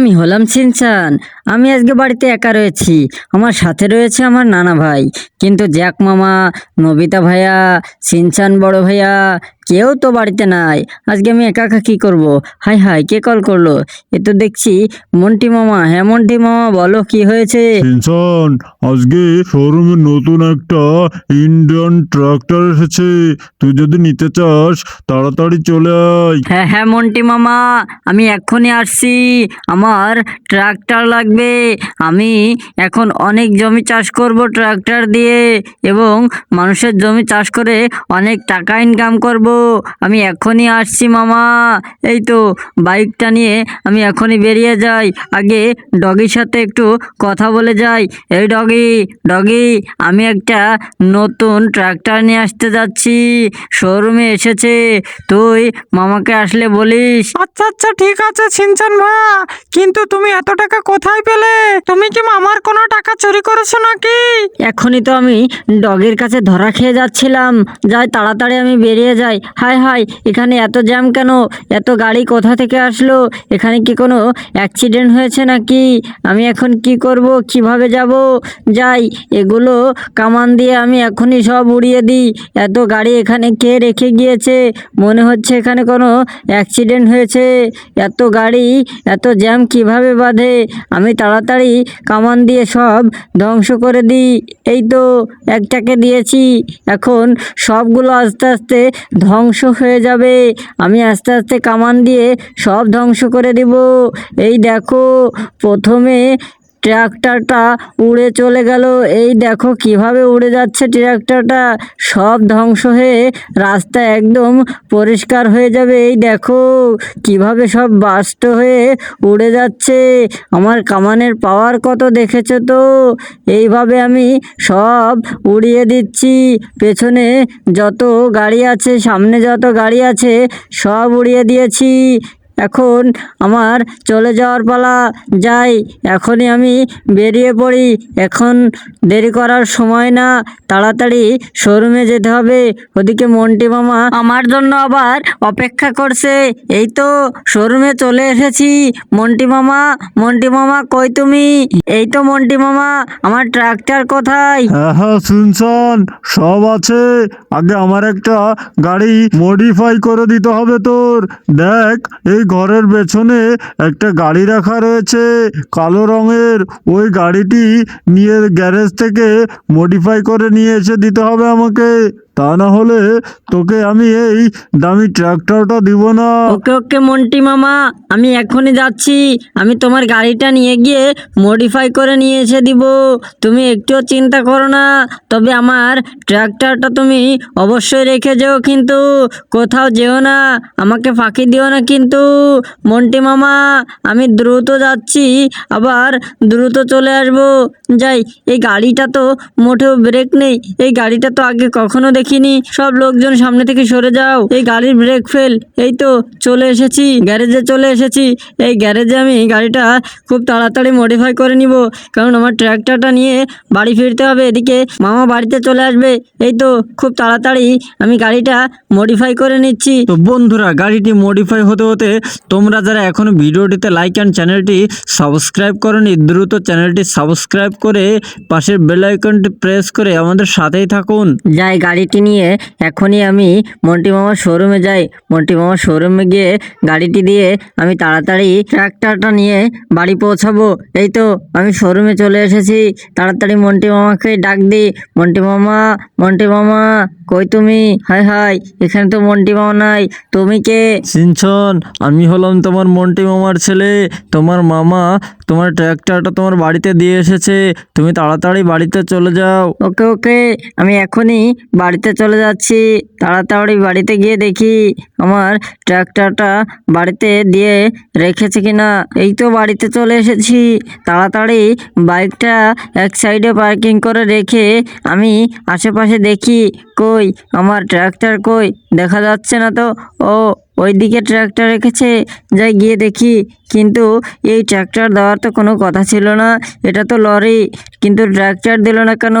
আমি হলাম সিনচান আমি আজকে বাড়িতে একা রয়েছি। আমার সাথে রয়েছে আমার নানা ভাই। কিন্তু জ্যাক মামা, নবিতা ভাইয়া সিনচান বড় ভাইয়া কেউ তো বাড়িতে নাই। আজকে আমি একা একা কী করব? হাই হাই কে কল করল? এ তো দেখছি মন্টি মামা। হ্যাঁ মন্টি মামা বলো কি হয়েছে? আজকে শোরুমে নতুন একটা ইন্ডিয়ান ট্রাক্টর এসেছে। তুই যদি নিতে চাস তাড়াতাড়ি চলে আয়। হ্যাঁ হ্যাঁ মন্টি মামা আমি এক্ষুনি আসছি। আমার ট্রাক্টর লাগবে। আমি এখন অনেক জমি চাষ করব ট্রাক্টর দিয়ে এবং মানুষের জমি চাষ করে অনেক টাকা ইনকাম করব। আমি এখনই আসছি মামা। এই তো বাইকটা নিয়ে আমি এখনই বেরিয়ে যাই। আগে ডগির সাথে একটু কথা বলে যাই। এই ডগি ডগি আমি একটা নতুন ট্রাক্টর নিয়ে আসতে যাচ্ছি। শোরুমে এসেছে। তুই মামাকে আসলে বলিস। আচ্ছা আচ্ছা ঠিক আছে সিনচান ভাইয়া। কিন্তু তুমি এত টাকা কোথায় পেলে? তুমি কি মামার কোনো টাকা চুরি করেছ নাকি? এখনই তো আমি ডগের কাছে ধরা খেয়ে যাচ্ছিলাম। যাই তাড়াতাড়ি আমি বেরিয়ে যাই। হাই হাই এখানে এত জ্যাম কেন? এত গাড়ি কোথা থেকে আসলো? এখানে কি কোনো অ্যাক্সিডেন্ট হয়েছে নাকি? আমি এখন কি করব? কীভাবে যাব? যাই, এগুলো কামান দিয়ে আমি এখনই সব উড়িয়ে দিই। এত গাড়ি এখানে কে রেখে গিয়েছে? মনে হচ্ছে এখানে কোনো অ্যাক্সিডেন্ট হয়েছে। এত গাড়ি, এত জ্যাম কীভাবে বাঁধে? আমি তাড়াতাড়ি কামান দিয়ে সব ধ্বংস করে দিই। এই তো, একটাকে দিয়েছি। এখন সবগুলো আস্তে আস্তে ধ্বংস হয়ে যাবে। আমি আস্তে আস্তে কামান দিয়ে সব ধ্বংস করে দেব। এই দেখো, প্রথমে ট্রাক্টরটা উড়ে চলে গেল। এই দেখো কীভাবে উড়ে যাচ্ছে ট্রাক্টরটা। সব ধ্বংস হয়ে রাস্তা একদম পরিষ্কার হয়ে যাবে। এই দেখো কীভাবে সব বাস্ট হয়ে উড়ে যাচ্ছে। আমার কামানের পাওয়ার কত দেখেছ তো? এইভাবে আমি সব উড়িয়ে দিচ্ছি। পেছনে যত গাড়ি আছে, সামনে যত গাড়ি আছে, সব উড়িয়ে দিয়েছি। এখন আমার চলে যাওয়ার পালা, যাই, এখনই আমি বেরিয়ে পড়ি। এখন দেরি করার সময় না, তাড়াতাড়ি শোরুমে যেতে হবে। ওদিকে মন্টি মামা আমার জন্য আবার অপেক্ষা করছে। এই তো শোরুমে চলে এসেছি। মন্টি মামা মন্টি মামা কই তুমি? এই তো মন্টি মামা, আমার ট্রাক্টর কোথায়? হ্যাঁ হ্যাঁ শুনছন, সব আছে। আগে আমার একটা গাড়ি মডিফাই করে দিতে হবে তোর। দেখ, এই ঘরের পেছনে একটা গাড়ি রাখা রয়েছে, কালো রঙের। ওই গাড়িটি নিয়ে গ্যারেজ থেকে মডিফাই করে নিয়ে এসে দিতে হবে আমাকে। তা না হলে তোকে আমি এই দামি ট্রাক্টরটা দিব না। ওকে ওকে, মন্টি মামা, আমি এখনই যাচ্ছি। আমি তোমার গাড়িটা নিয়ে গিয়ে মডিফাই করে নিয়ে এসে দিব। তুমি একটুও চিন্তা করো না, তবে আমার ট্র্যাক্টরটা তুমি অবশ্যই রেখে যেও কিন্তু, কোথাও যেও না, আমাকে ফাঁকি দিও না কিন্তু। মন্টি মামা, আমি দ্রুত যাচ্ছি, আবার দ্রুত চলে আসব। যাই, এই গাড়িটা তো মোটেও ব্রেক নেই, এই গাড়িটা তো আগে কখনো দেখিনি। সব লোকজন সামনে থেকে সরে যাও। এই গাড়ির ব্রেক ফেল এই তো চলে এসেছি। গ্যারেজে চলে এসেছি। এই গ্যারেজে আমি গাড়িটা খুব তাড়াতাড়ি মডিফাই করে নিব। কারণ আমার ট্র্যাক্টরটা নিয়ে বাড়ি ফিরতে হবে। এদিকে মামা বাড়িতে চলে আসবে। এই তো খুব তাড়াতাড়ি আমি গাড়িটা মডিফাই করে নিচ্ছি। তো বন্ধুরা গাড়িটি মডিফাই হতে হতে তোমরা যারা এখনও ভিডিওটিতে লাইক অ্যান্ড চ্যানেলটি সাবস্ক্রাইব করনি দ্রুত চ্যানেলটি সাবস্ক্রাইব করে পাশের বেল আইকনটি প্রেস করে আমাদের সাথেই থাকুন। যাই গাড়িটি নিয়ে এখনই আমি মন্টি মামার শোরুমে যাই। মন্টি মামার শোরুমে গিয়ে গাড়িটি দিয়ে আমি তাড়াতাড়ি ট্রাক্টরটা নিয়ে বাড়ি পৌঁছাবো। এই তো, আমি শোরুমে চলে এসেছি। তাড়াতাড়ি মন্টি মামাকে ডাক দিই। মন্টি মামা মন্টি মামা, কই তুমি? হাই হাই এখানে তো মন্টি মামা নাই। তুমি কে? সিনছন, আমি হলাম তোমার মন্টি মামার ছেলে। তোমার মামা তোমার ট্র্যাক্টরটা তোমার বাড়িতে দিয়ে এসেছে, তুমি তাড়াতাড়ি বাড়িতে চলে যাও। ওকে ওকে, আমি এখনই বাড়িতে চলে যাচ্ছি। তাড়াতাড়ি বাড়িতে গিয়ে দেখি আমার ট্র্যাক্টরটা বাড়িতে দিয়ে রেখেছে কিনা। এই তো বাড়িতে চলে এসেছি। তাড়াতাড়ি বাইকটা এক সাইডে পার্কিং করে রেখে আমি আশেপাশে দেখি, কই, আমার ট্র্যাক্টর কই? দেখা যাচ্ছে না তো। ও ওইদিকে ট্র্যাক্টর রেখেছে, যাই গিয়ে দেখি। কিন্তু এই ট্র্যাক্টর দেওয়ার তো কোনো কথা ছিল না, এটা তো লরি। কিন্তু ট্র্যাক্টর দিল না কেন?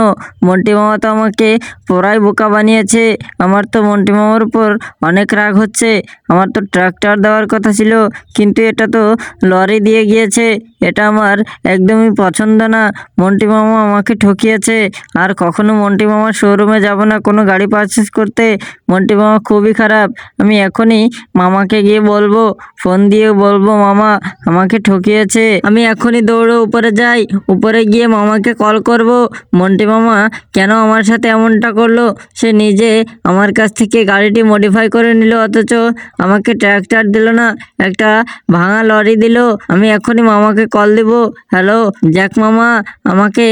মন্টি মামা তো আমাকে পড়াই বোকা বানিয়েছে। আমার তো মন্টি মামার উপর অনেক রাগ হচ্ছে। আমার আমার তো ট্র্যাক্টর দেওয়ার কথা ছিল, কিন্তু এটা তো লরি দিয়ে গিয়েছে। এটা আমার একদমই পছন্দ না। মন্টি মামা আমাকে ঠকিয়েছে। আর কখনো মন্টি মামার শোরুমে যাব না কোনো গাড়ি পারচেস করতে। মন্টি মামা খুবই খারাপ। আমি এখনই মামাকে গিয়ে বলব ফোন দিয়ে বলব, মামা, আমাকে ঠকিয়েছে। আমি এখনই দৌড়ে উপরে যাই। উপরে গিয়ে মামাকে কল করব। মন্টি মামা, কেন আমার সাথে এমনটা করল? সে নিজে আমার কাছ থেকে গাড়িটি মডিফাই করে নিল, অথচ আমাকে ট্র্যাক্টর দিল না। একটা ভাঙা লরি দিল। আমি এখনই মামাকে কল দিব। হ্যালো জ্যাক মামা আমাকে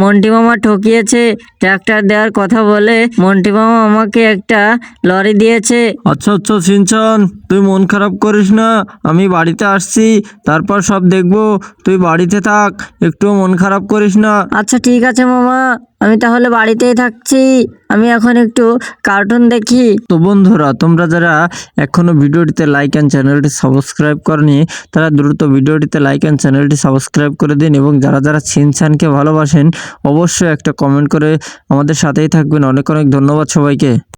মন্টি মামা ঠকিয়েছে ট্র্যাক্টর দেওয়ার কথা বলে মন্টি মামা আমাকে একটা লরি দিয়েছে। আচ্ছা আচ্ছা সিনচান তুই মন খারাপ করিস না আমি বাড়িতে আসছি তারপর সব দেখব তুই বাড়িতে থাক একটু মন খারাপ করিস না। আচ্ছা ঠিক আছে মামা আমি তাহলে বাড়িতেই থাকছি আমি এখন একটু কার্টুন দেখি। তো বন্ধুরা তোমরা যারা এখনও ভিডিওটিতে লাইক অ্যান্ড চ্যানেলটি সাবস্ক্রাইব করনি তারা দ্রুত ভিডিওটিতে লাইক অ্যান্ড চ্যানেলটি সাবস্ক্রাইব করে দিন এবং যারা যারা ছিনছানকে ভালোবাসেন অবশ্যই একটা কমেন্ট করে আমাদের সাথেই থাকবেন। অনেক অনেক ধন্যবাদ সবাইকে।